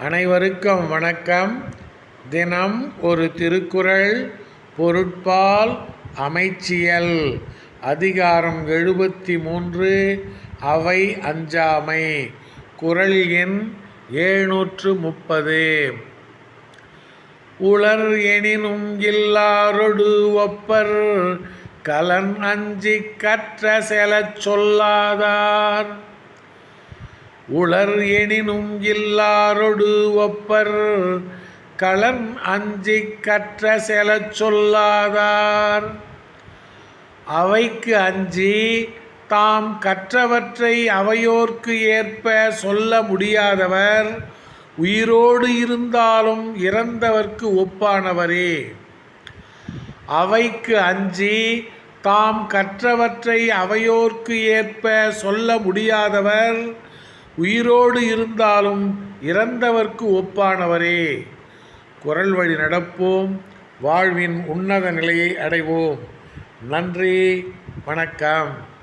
அனைவருக்கும் வணக்கம். தினம் ஒரு திருக்குறள் பொருட்பால் அமைச்சியல். அதிகாரம் எழுபத்தி மூன்று அவை அஞ்சாமை. குறள் எண் எழுநூற்று முப்பது. உளர் எனினும் இல்லாரொடு ஒப்பர் கலன் அஞ்சிக் கற்ற செலச் சொல்லாதார். உளர் எனினும் இல்லாரொடு ஒப்பர். களன் அஞ்சிக் கற்ற செலச் சொல்லாதார். அவைக்கு அஞ்சி தாம் கற்றவற்றை அவையோர்க்கு ஏற்ப சொல்ல முடியாதவர். உயிரோடு இருந்தாலும் இறந்தவர்க்கு ஒப்பானவரே. அவைக்கு அஞ்சி தாம் கற்றவற்றை அவையோர்க்கு ஏற்ப சொல்ல முடியாதவர். உயிரோடு இருந்தாலும் இறந்தவர்க்கு ஒப்பானவரே. குரல் வழி நடப்போம் வாழ்வின் உன்னத நிலையை அடைவோம். நன்றி வணக்கம்.